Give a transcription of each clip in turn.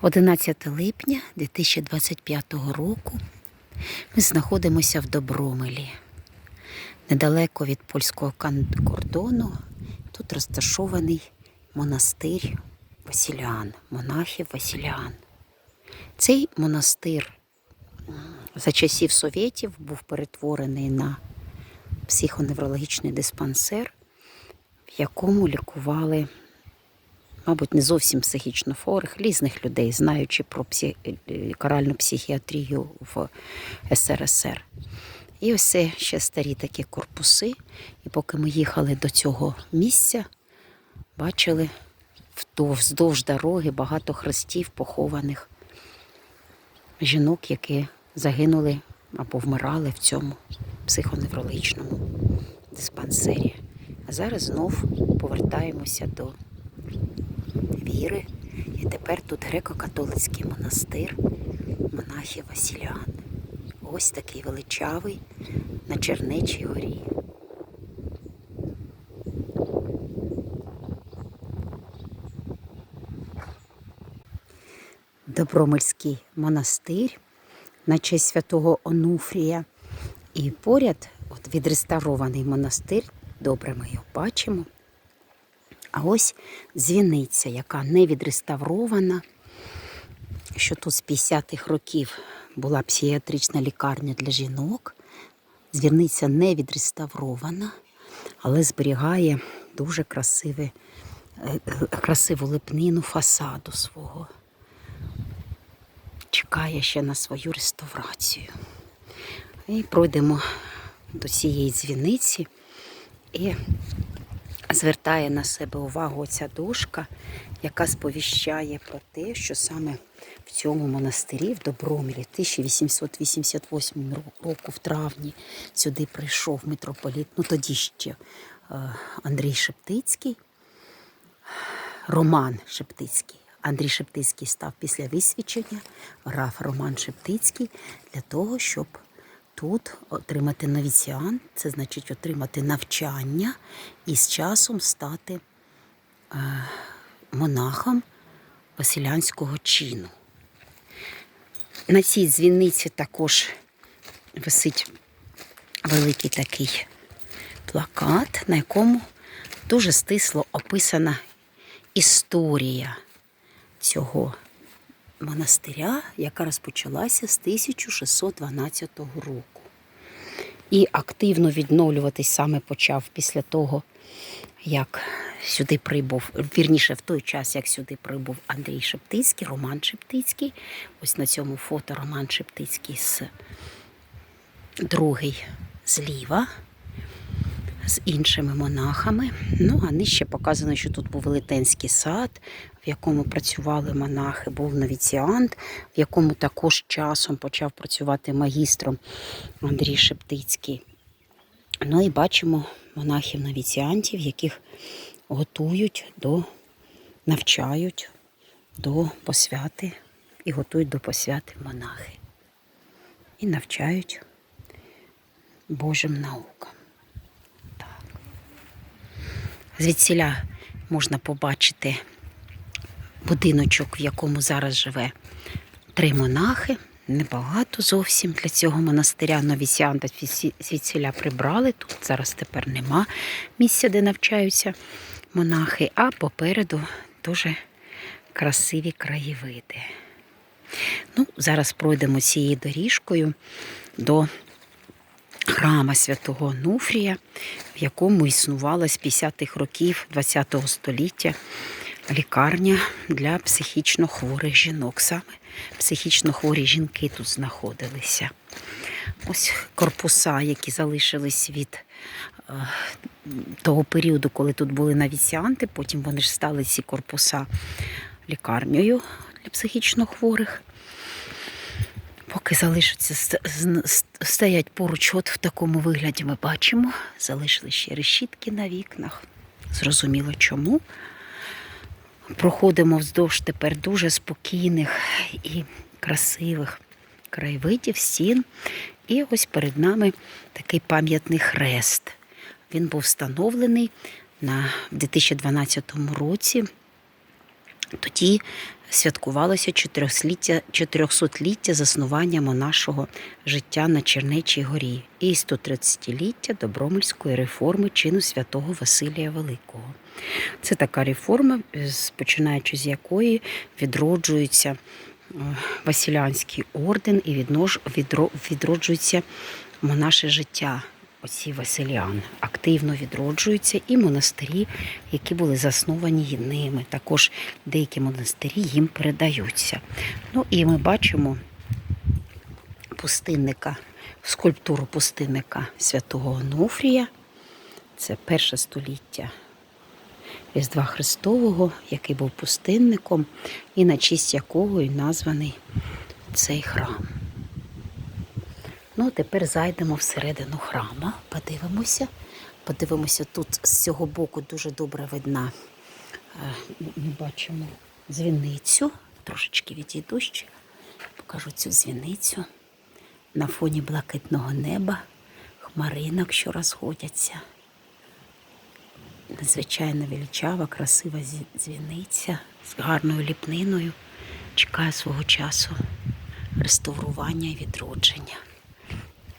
11 липня 2025 року ми знаходимося в Добромелі. Недалеко від польського кордону. Тут розташований монастир Василян, монахів Василян. Цей монастир за часів совєтів був перетворений на психоневрологічний диспансер, в якому лікували мабуть, не зовсім психічно хворих, різних людей, знаючи про псі... каральну психіатрію в СРСР. І ось ще старі такі корпуси. І поки ми їхали до цього місця, бачили вздовж дороги багато хрестів, похованих жінок, які загинули або вмирали в цьому психоневрологічному диспансері. А зараз знов повертаємося до віри. І тепер тут греко-католицький монастир монахів Василян. Ось такий величавий на Чернечій горі. Добромельський монастир на честь святого Онуфрія. І поряд от відреставрований монастир, добре ми його бачимо. А ось дзвіниця, яка не відреставрована, що тут з 50-х років була психіатрична лікарня для жінок. Дзвіниця не відреставрована, але зберігає дуже красиве, е, е, красиву липнину фасаду свого. Чекає ще на свою реставрацію. І пройдемо до цієї дзвіниці і звертає на себе увагу ця дошка, яка сповіщає про те, що саме в цьому монастирі, в Добромілі, 1888 року, в травні, сюди прийшов митрополіт, ну тоді ще е, Андрій Шептицький, Роман Шептицький. Андрій Шептицький став після висвячення, граф Роман Шептицький для того, щоб тут отримати новіціан, це значить отримати навчання і з часом стати е, монахом василянського чину. На цій дзвіниці також висить великий такий плакат, на якому дуже стисло описана історія цього монастиря, яка розпочалася з 1612 року. І активно відновлюватись саме почав після того, як сюди прибув, вірніше в той час, як сюди прибув Андрій Шептицький, Роман Шептицький. Ось на цьому фото Роман Шептицький з другий зліва з іншими монахами. Ну, а нижче показано, що тут був велетенський сад, в якому працювали монахи, був новіціант, в якому також часом почав працювати магістром Андрій Шептицький. Ну і бачимо монахів-новіціантів, яких готують до, навчають до посвяти і готують до посвяти монахи. І навчають Божим наукам. Звідсіля можна побачити будиночок, в якому зараз живе три монахи. Небагато зовсім для цього монастиря новісіанта звідсіля прибрали. Тут зараз тепер нема місця, де навчаються монахи, а попереду дуже красиві краєвиди. Ну, Зараз пройдемо цією доріжкою до храма святого Нуфрія, в якому існувала з 50-х років ХХ століття лікарня для психічно хворих жінок. Саме психічно хворі жінки тут знаходилися. Ось корпуса, які залишились від е, того періоду, коли тут були навіціанти, потім вони ж стали ці корпуса лікарнею для психічно хворих. Поки залишаться стоять поруч, от в такому вигляді ми бачимо. Залишили ще решітки на вікнах. Зрозуміло чому. Проходимо вздовж тепер дуже спокійних і красивих краєвидів, стін. І ось перед нами такий пам'ятний хрест. Він був встановлений на, 2012 році Тоді святкувалося 400-ліття 400-ліття заснування монашого життя на Чернечій горі і 130-ліття Добромельської реформи чину святого Василія Великого. Це така реформа, починаючи з якої відроджується е, Василянський орден і відро- відроджується монаше життя. Оці Василян активно відроджуються і монастирі, які були засновані ними. Також деякі монастирі їм передаються. Ну і ми бачимо пустинника, скульптуру пустинника святого Онуфрія. Це перше століття Різдва Христового, який був пустинником, і на честь якого і названий цей храм. Ну, тепер зайдемо всередину храма, подивимося. Подивимося, тут з цього боку дуже добре видна. е, Ми бачимо дзвіницю. Трошечки відійду ще. Покажу цю дзвіницю. На фоні блакитного неба, хмаринок, що розходяться. Надзвичайно величава, красива дзвіниця з гарною ліпниною. Чекає свого часу реставрування і відродження.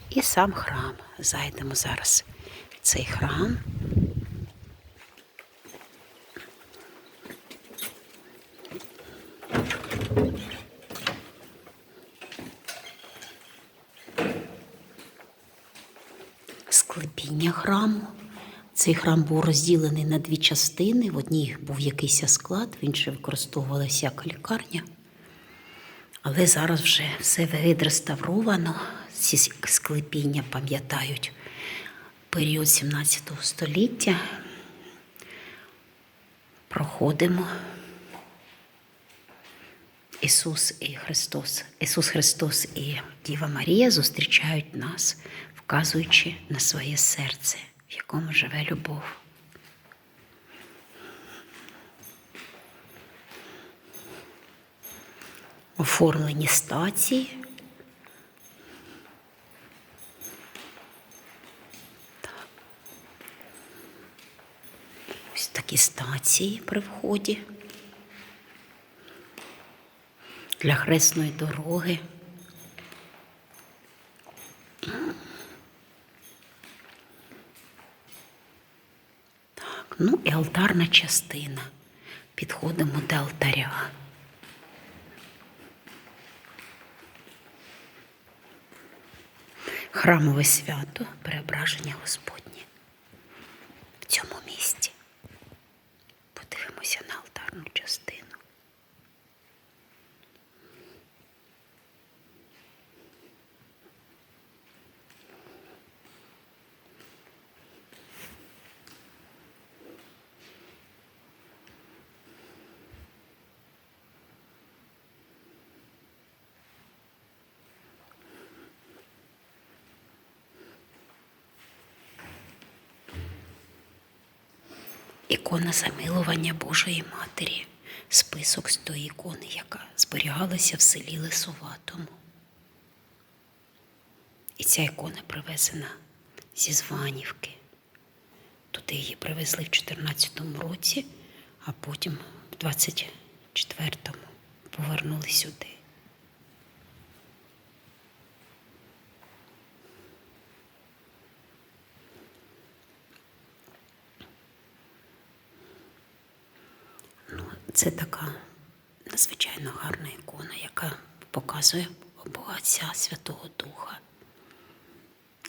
І сам храм. Зайдемо зараз в цей храм. Склепіння храму. Цей храм був розділений на дві частини. В одній був якийсь склад, в іншій використовувалася лікарня. Але зараз вже все відреставровано. Ці склепіння пам'ятають період 17 століття. Проходимо. Ісус і Христос, Ісус Христос і Діва Марія зустрічають нас, вказуючи на своє серце, в якому живе любов. Оформлені стації. Так. Ось такі стації при вході для хресної дороги. Так, ну і алтарна частина. Підходимо до алтаря. Храмове свято преображення Господнє в цьому місці. Подивимося на алтарну частину. Ікона замилування Божої Матері, список з тої ікони, яка зберігалася в селі Лисоватому. І ця ікона привезена зі Званівки. Туди її привезли в 14-му році, а потім в 24-му повернули сюди. Ну, це така надзвичайно гарна ікона, яка показує Бога Отця Святого Духа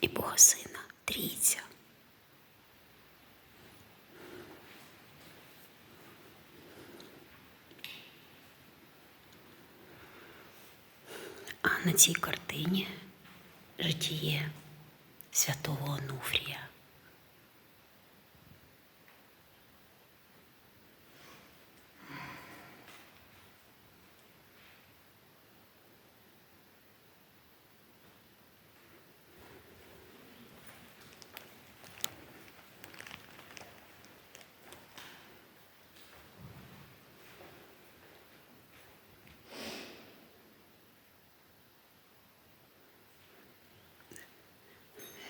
і Бога Сина, Трійця. А на цій картині житіє святого Онуфрія.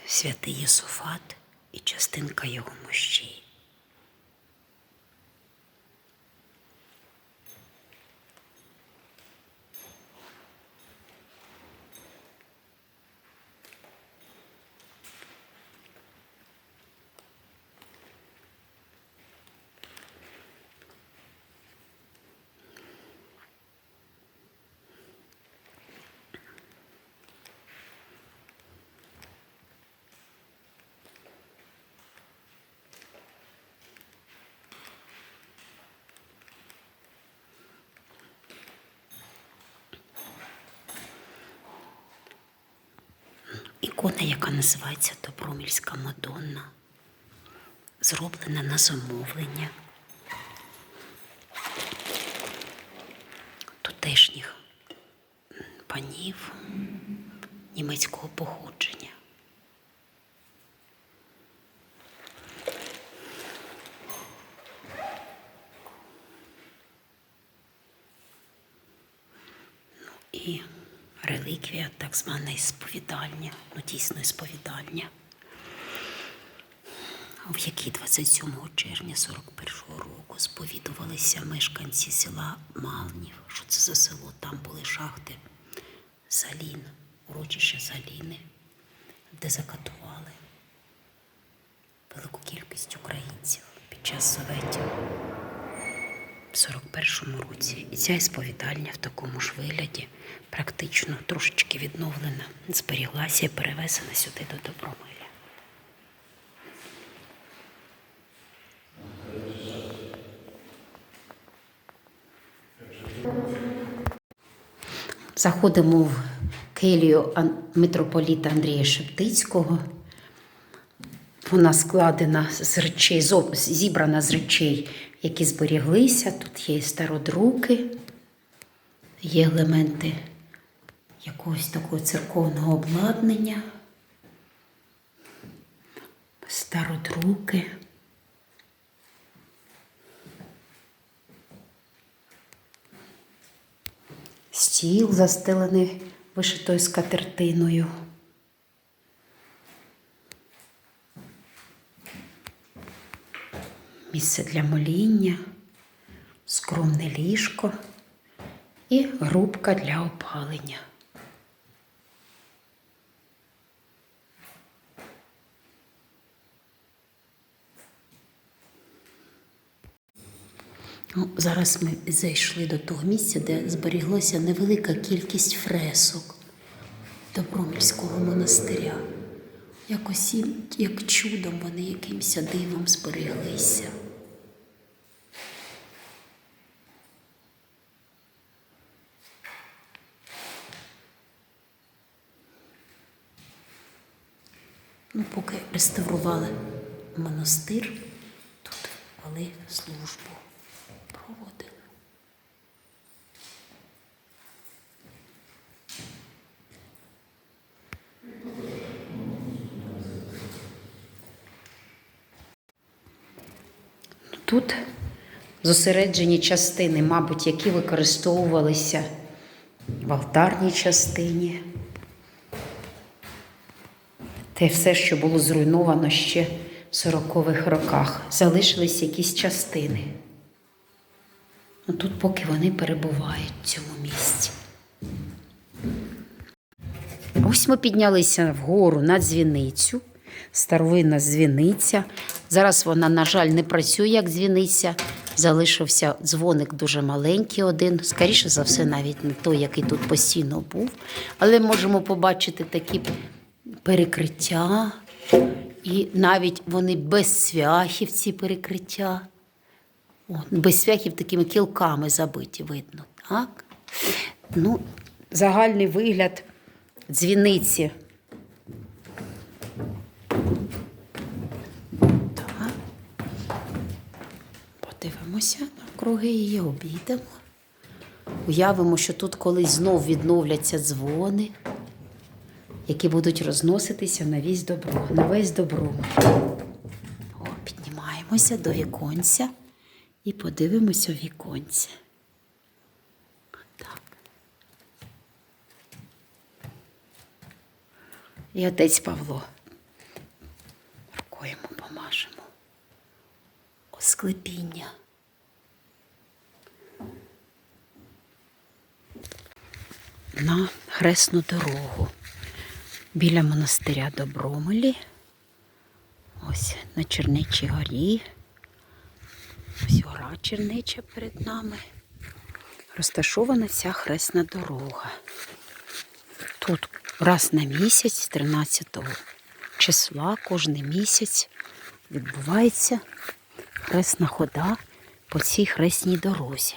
Святий Єсофат і частинка його мощі. Ікона, яка називається Добромільська Мадонна. Зроблена на замовлення тутешніх панів німецького походження. і реліквія так званої сповідальня, ну дійсно сповідальня, в якій 27 червня 41-го року сповідувалися мешканці села Малнів. Що це за село? Там були шахти Залін, урочище Заліни, де закатували велику кількість українців під час советів 41-му році. І ця сповідальня в такому ж вигляді практично трошечки відновлена, зберіглася і перевезена сюди до Добромиля. Заходимо в келію митрополіта Андрія Шептицького. Вона складена з речей, зібрана з речей, які зберіглися. Тут є і стародруки, є елементи якогось такого церковного обладнання, стародруки. Стіл застелений вишитою скатертиною. Місце для моління, скромне ліжко і грубка для опалення. Ну, зараз ми зайшли до того місця, де зберіглася невелика кількість фресок Добромільського монастиря. Якось і- як чудом вони якимось дивом збереглися. Ну, поки реставрували монастир, тут вели службу проводили. Тут зосереджені частини, мабуть, які використовувалися в алтарній частині. Те все, що було зруйновано ще в 40-х роках. Залишились якісь частини. Ну, тут поки вони перебувають в цьому місці. Ось ми піднялися вгору на дзвіницю, старовинна дзвіниця. Зараз вона, на жаль, не працює як дзвіниця. Залишився дзвоник дуже маленький один, скоріше за все, навіть не той, який тут постійно був. Але можемо побачити такі перекриття, і навіть вони без свяхів, ці перекриття. От, без свяхів такими кілками забиті, видно. Так? Ну, загальний вигляд дзвіниці. Так. Подивимося навкруги її, обійдемо. Уявимо, що тут колись знов відновляться дзвони, які будуть розноситися на весь добро, на весь добро. О, піднімаємося до віконця і подивимося в віконце. Так. І отець Павло. Рукою помажемо. Осклепіння. На хресну дорогу біля монастиря Добромелі. Ось на Черничій горі. Ось гора Чернича перед нами. Розташована ця хресна дорога. Тут раз на місяць, 13 числа, кожен місяць відбувається хресна хода по цій хресній дорозі.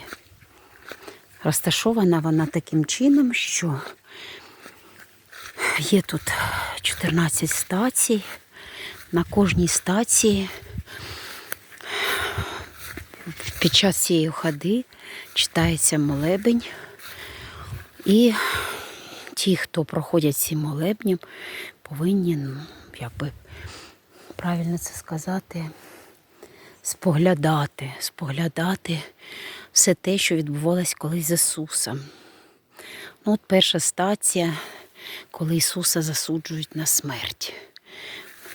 Розташована вона таким чином, що є тут 14 стацій. На кожній стації під час цієї ходи читається молебень. І ті, хто проходять цим молебнем, повинні, ну, як би правильно це сказати, споглядати, споглядати все те, що відбувалось колись з Ісусом. Ну, от перша стація, коли Ісуса засуджують на смерть.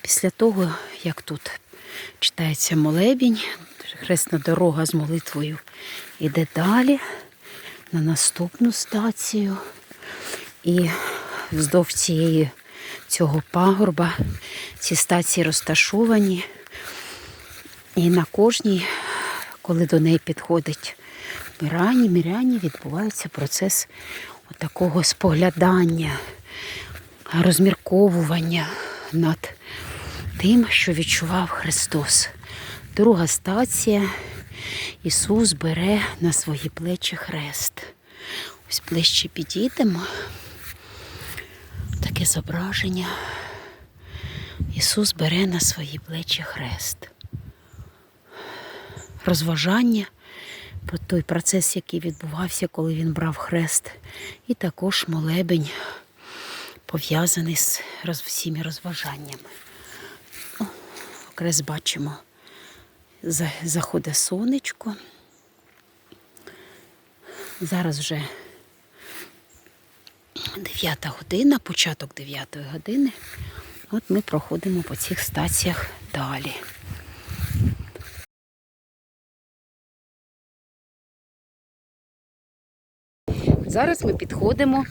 Після того, як тут читається молебінь, хресна дорога з молитвою йде далі на наступну стацію. І вздовж цієї цього пагорба ці стації розташовані. І на кожній, коли до неї підходить міряні, міряні, відбувається процес такого споглядання, розмірковування над тим, що відчував Христос. Друга стація. Ісус бере на свої плечі хрест. Ось ближче підійдемо. Таке зображення. Ісус бере на свої плечі хрест. Розважання про той процес, який відбувався, коли він брав хрест, і також молебень пов'язаний з роз, всіми розважаннями. О, бачимо, за- заходить сонечко. Зараз вже 9 година, початок 9 години. От ми проходимо по цих стаціях далі. Зараз ми підходимо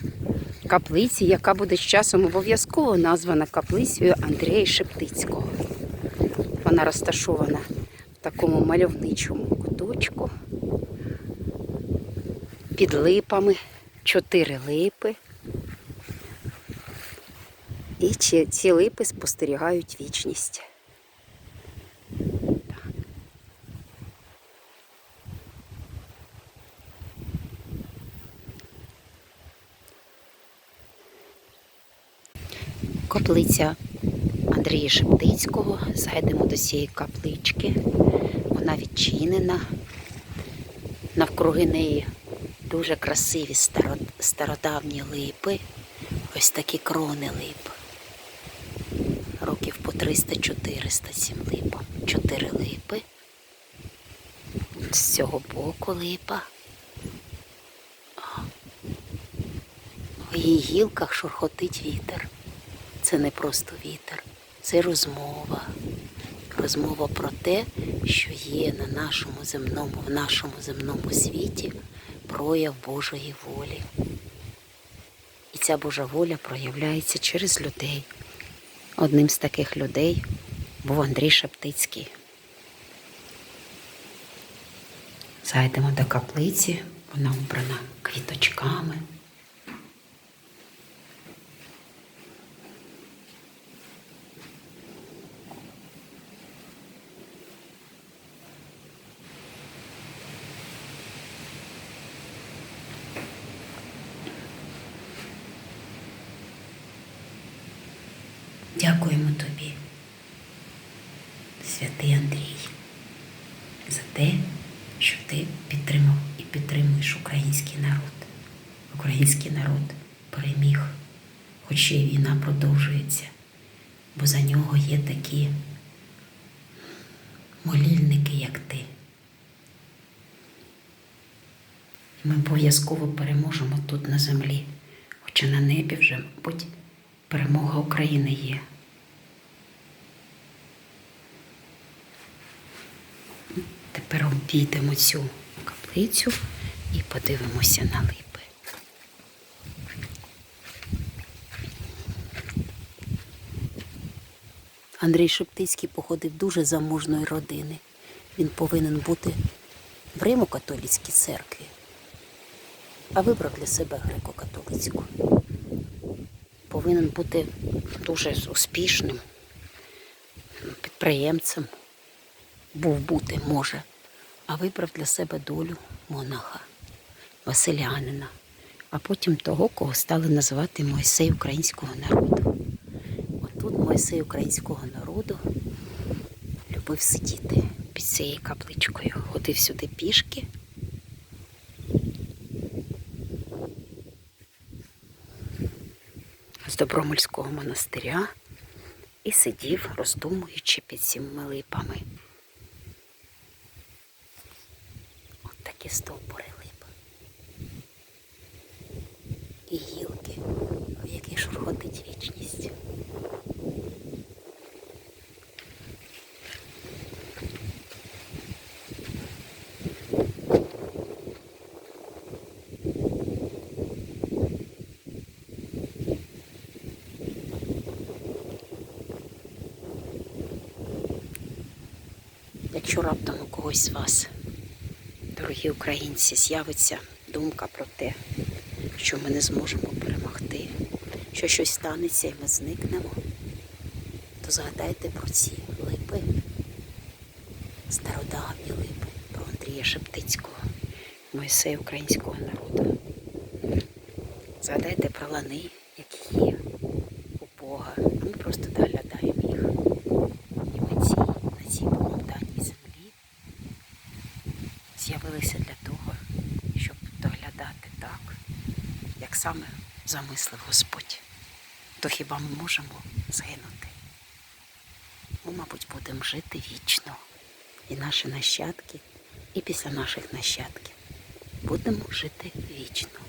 каплиці, яка буде з часом обов'язково названа каплицею Андрія Шептицького. Вона розташована в такому мальовничому куточку. Під липами, чотири липи. І ці, ці липи спостерігають вічність. Каплиця Андрія Шептицького. Зайдемо до цієї каплички. Вона відчинена. Навкруги неї дуже красиві стародавні липи. Ось такі крони лип. Років по 300-400 цим липам. Чотири липи. З цього боку липа. В її гілках шурхотить вітер. Це не просто вітер, це розмова. Розмова про те, що є на нашому земному, в нашому земному світі прояв Божої волі. І ця Божа воля проявляється через людей. Одним з таких людей був Андрій Шептицький. Зайдемо до каплиці, вона убрана квіточками. Дякуємо тобі, святий Андрій, за те, що ти підтримав і підтримуєш український народ. Український народ переміг, хоч ще й війна продовжується, бо за нього є такі молільники, як ти. Ми обов'язково переможемо тут на землі, хоча на небі вже, мабуть, перемога України є. Тепер обійдемо цю каплицю і подивимося на липи. Андрій Шептицький походив дуже заможної родини. Він повинен бути в Римо-католицькій церкві, а вибрав для себе греко-католицьку. Повинен бути дуже успішним підприємцем. Був бути може, а вибрав для себе долю монаха, Василянина, а потім того, кого стали називати Мойсей українського народу. Моїсей українського народу любив сидіти під цією капличкою. Ходив сюди пішки. З Добромольського монастиря і сидів, роздумуючи під цими липами. От такі стовбури лип. І гілки, в яких шурхотить вічність. Якщо раптом у когось з вас, дорогі українці, з'явиться думка про те, що ми не зможемо що щось станеться і ми зникнемо, то згадайте про ці липи, стародавні липи, про Андрія Шептицького, Моїсея українського народу. Згадайте про лани, які є у Бога, а ми просто доглядаємо їх. І ми ці, на цій помовданій землі з'явилися для того, щоб доглядати так, як саме замислив Господь. То хіба ми можемо згинути? Ми, мабуть, будемо жити вічно. І наші нащадки, і після наших нащадків будемо жити вічно.